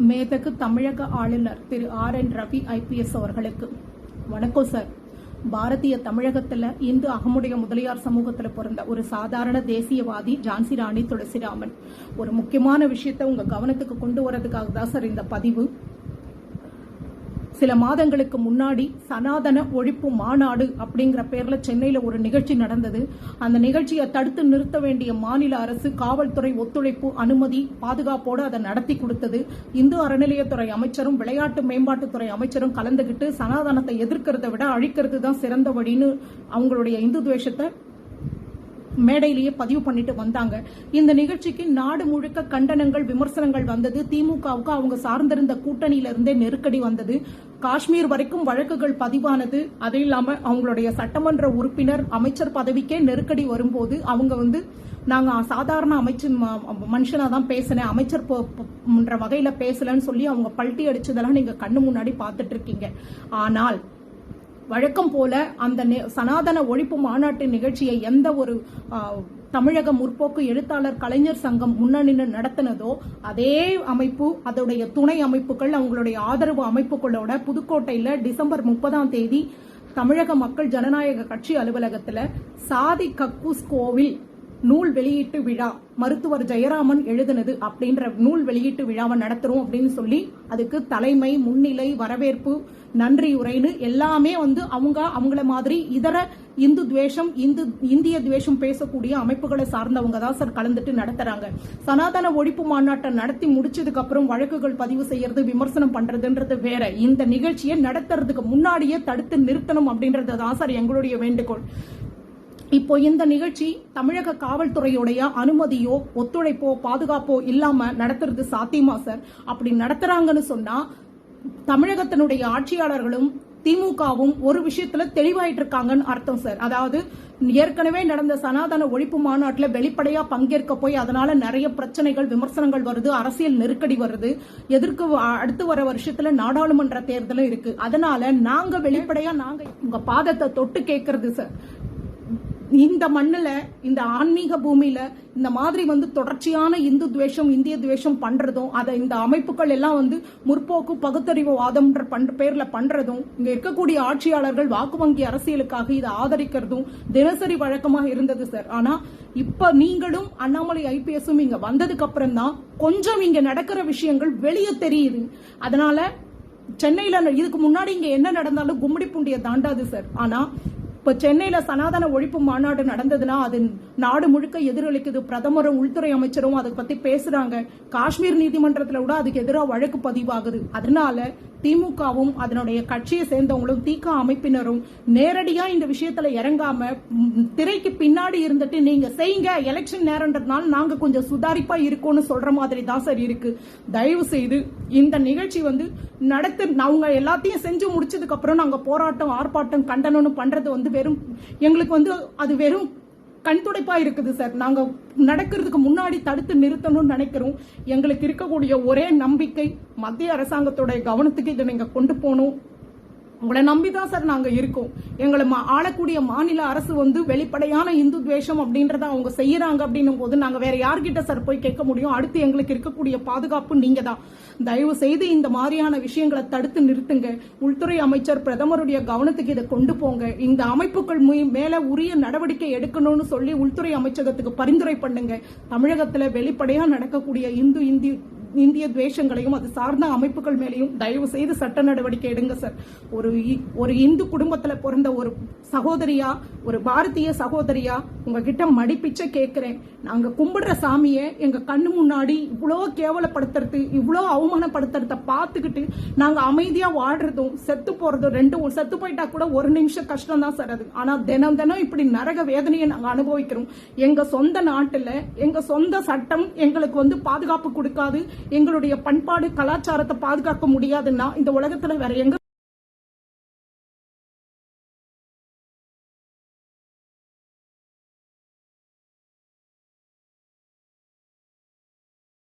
மேதகு தமிழக ஆளுநர் திரு ஆர் என் ரவி ஐபிஎஸ் அவர்களுக்கு. வணக்கம் சார். பாரதிய தமிழகத்துல இந்து அகமுடைய முதலியார் சமூகத்துல பிறந்த ஒரு சாதாரண தேசியவாதி ஜான்சி ராணி துளசிராமன். ஒரு முக்கியமான விஷயத்தை உங்க கவனத்துக்கு கொண்டு வரதுக்காக தான் சார் இந்த பதிவு. சில மாதங்களுக்கு முன்னாடி சனாதன ஒழிப்பு மாநாடு அப்படிங்கிற பேர்ல சென்னையில ஒரு நிகழ்ச்சி நடந்தது. அந்த நிகழ்ச்சியை தடுத்து நிறுத்த வேண்டிய மாநில அரசு காவல்துறை ஒத்துழைப்பு அனுமதி பாதுகாப்போடு அதை நடத்தி கொடுத்தது. இந்து அறநிலையத்துறை அமைச்சரும் விளையாட்டு மேம்பாட்டுத்துறை அமைச்சரும் கலந்துகிட்டு சனாதனத்தை எதிர்க்கிறத விட அழிக்கிறது தான் சிறந்த வழின்னு அவங்களுடைய இந்து துவேஷத்தை மேடையிலேயே பதிவு பண்ணிட்டு வந்தாங்க. இந்த நிகழ்ச்சிக்கு நாடு முழுக்க கண்டனங்கள் விமர்சனங்கள் வந்தது. திமுகவுக்கு அவங்க சார்ந்திருந்த கூட்டணியில இருந்தே நெருக்கடி வந்தது. காஷ்மீர் வரைக்கும் வழக்குகள் பதிவானது. அது இல்லாம அவங்களுடைய சட்டமன்ற உறுப்பினர் அமைச்சர் பதவிக்கே நெருக்கடி வரும்போது அவங்க வந்து நாங்க சாதாரண அமைச்சர் மனுஷனா தான் பேசினேன். அமைச்சர் வகையில பேசலன்னு சொல்லி அவங்க பல்ட்டி அடிச்சதெல்லாம் நீங்க கண்ணு முன்னாடி பார்த்துட்டு இருக்கீங்க. ஆனால் வழக்கம் போல அந்த சனாதன ஒழிப்பு மாநாட்டு நிகழ்ச்சியை எந்த ஒரு தமிழக முற்போக்கு எழுத்தாளர் கலைஞர் சங்கம் முன்னணி நடத்தினதோ அதே அமைப்பு அதோடைய துணை அமைப்புகள் அவங்களுடைய ஆதரவு அமைப்புகளோட புதுக்கோட்டையில் டிசம்பர் முப்பதாம் தேதி தமிழக மக்கள் ஜனநாயக கட்சி அலுவலகத்தில் சாதி கக்கூஸ் கோவில் நூல் வெளியீட்டு விழா மருத்துவர் ஜெயராமன் எழுதினது அப்படின்ற நூல் வெளியீட்டு விழாவை நடத்துறோம் அப்படின்னு சொல்லி அதுக்கு தலைமை முன்னிலை வரவேற்பு நன்றி உரைன்னு எல்லாமே வந்து அவங்க அவங்கள மாதிரி இதர இந்து துவேஷம் இந்து இந்திய துவேஷம் பேசக்கூடிய அமைப்புகளை சார்ந்தவங்க தான் சார் கலந்துட்டு நடத்துறாங்க. சனாதன ஒழிப்பு மாநாட்டை நடத்தி முடிச்சதுக்கு அப்புறம் வழக்குகள் பதிவு செய்யறது விமர்சனம் பண்றதுன்றது வேற. இந்த நிகழ்ச்சியை நடத்துறதுக்கு முன்னாடியே தடுத்து நிறுத்தணும் அப்படின்றது தான் சார் எங்களுடைய வேண்டுகோள். இப்போ இந்த நிகழ்ச்சி தமிழக காவல்துறையுடைய அனுமதியோ ஒத்துழைப்போ பாதுகாப்போ இல்லாம நடத்துறது சாத்தியமா சார்? அப்படி நடத்துறாங்கன்னு சொன்னா தமிழகத்தினுடைய ஆட்சியாளர்களும் திமுகவும் ஒரு விஷயத்துல தெளிவாயிட்டு இருக்காங்கன்னு அர்த்தம் சார். அதாவது ஏற்கனவே நடந்த சனாதன ஒழிப்பு மாநாட்டில் வெளிப்படையா பங்கேற்க போய் அதனால நிறைய பிரச்சனைகள் விமர்சனங்கள் வருது அரசியல் நெருக்கடி வருது. எதிர்க்கு அடுத்து வர வருஷத்துல நாடாளுமன்ற தேர்தலும் இருக்கு. அதனால நாங்க வெளிப்படையா நாங்க உங்க பாதத்தை தொட்டு கேட்கறது சார். இந்த மண்ணில் இந்த ஆன்மீக பூமியில இந்த மாதிரி வந்து தொடர்ச்சியான இந்து துவேஷம் இந்திய துவேஷம் பண்றதும் அதை இந்த அமைப்புகள் எல்லாம் வந்து முற்போக்கு பகுத்தறிவு வாதம்ன்ற பண் பேர்ல பண்றதும் இங்க இருக்கக்கூடிய ஆட்சியாளர்கள் வாக்கு வங்கி அரசியலுக்காக இதை ஆதரிக்கிறதும் தினசரி வழக்கமாக இருந்தது சார். ஆனா இப்ப நீங்களும் அண்ணாமலை ஐபிஎஸும் இங்க வந்ததுக்கு அப்புறம் தான் கொஞ்சம் இங்க நடக்கிற விஷயங்கள் வெளியே தெரியுது. அதனால சென்னையில இதுக்கு முன்னாடி இங்க என்ன நடந்தாலும் கும்மிடி பூண்டிய தாண்டாது சார். ஆனா இப்போ சென்னையில் சனாதன ஒழிப்பு மாநாடு நடந்ததுன்னா அது நாடு முழுக்க எதிரொலிக்குது. பிரதமரும் உள்துறை அமைச்சரும் அதை பத்தி பேசுறாங்க. காஷ்மீர் நீதிமன்றத்தில் கூட அதுக்கு எதிராக வழக்கு பதிவாகுது. அதனால திமுகவும் அதனுடைய கட்சியை சேர்ந்தவங்களும் திக அமைப்பினரும் நேரடியா இந்த விஷயத்துல இறங்காம திரைக்கு பின்னாடி இருந்துட்டு நீங்க செய்யுங்க எலெக்ஷன் நேரம்ன்றதுனால நாங்க கொஞ்சம் சுதாரிப்பா இருக்கோம்னு சொல்ற மாதிரி தான் சார் இருக்கு. தயவு செய்து இந்த நிகழ்ச்சி வந்து நடத்து அவங்க எல்லாத்தையும் செஞ்சு முடிச்சதுக்கு அப்புறம் நாங்க போராட்டம் ஆர்ப்பாட்டம் கண்டனம்னு பண்றது வந்து வெறும் எங்களுக்கு வந்து அது வெறும் கண் துடைப்பா இருக்குது சார் நாங்க நடக்கிறதுக்கு முன்னாடி தடுத்து நிறுத்தணும்னு நினைக்கிறோம். எங்களுக்கு இருக்கக்கூடிய ஒரே நம்பிக்கை மத்திய அரசாங்கத்துடைய கவனத்துக்கு இதை நீங்க கொண்டு போகணும். உங்களை நம்பிதான் சார் நாங்க இருக்கோம். எங்களை ஆளக்கூடிய மாநில அரசு வந்து வெளிப்படையான இந்து துவேஷம் அப்படின்றத அவங்க செய்யறாங்க அப்படின்னும் போது நாங்க வேற யார்கிட்ட சார் போய் கேட்க முடியும்? அடுத்து எங்களுக்கு இருக்கக்கூடிய பாதுகாப்பு நீங்க தான் தயவு செய்து இந்த மாதிரியான விஷயங்களை தடுத்து நிறுத்துங்க. உள்துறை அமைச்சர் பிரதமருடைய கவனத்துக்கு இதை கொண்டு போங்க. இந்த அமைப்புகள் மேல உரிய நடவடிக்கை எடுக்கணும்னு சொல்லி உள்துறை அமைச்சகத்துக்கு பரிந்துரை பண்ணுங்க. தமிழகத்துல வெளிப்படையா நடக்கக்கூடிய இந்து இந்தி இந்திய துவேஷங்களையும் அது சார்ந்த அமைப்புகள் மேலேயும் தயவு செய்து சட்ட நடவடிக்கை எடுங்க சார் ஒரு ஒரு இந்து குடும்பத்துல பிறந்த ஒரு சகோதரியா ஒரு பாரதிய சகோதரியா உங்ககிட்ட மடிப்பிச்ச கேட்கிறேன். நாங்க கும்பிடுற சாமியை எங்க கண்ணு முன்னாடி இவ்வளோ கேவலப்படுத்துறது இவ்வளோ அவமானப்படுத்துறத பார்த்துக்கிட்டு நாங்க அமைதியா வாழ்றதும் செத்து போறதும் ரெண்டும் செத்து போயிட்டா கூட ஒரு நிமிஷம் கஷ்டம் தான் சார் அது. ஆனா தினம் தினம் இப்படி நரக வேதனையை நாங்க அனுபவிக்கிறோம். எங்க சொந்த நாட்டுல எங்க சொந்த சட்டம் எங்களுக்கு வந்து பாதுகாப்பு கொடுக்காது. எங்களுடைய பண்பாடு கலாச்சாரத்தை பாதுகாக்க முடியாதுன்னா இந்த உலகத்துல வேற எங்க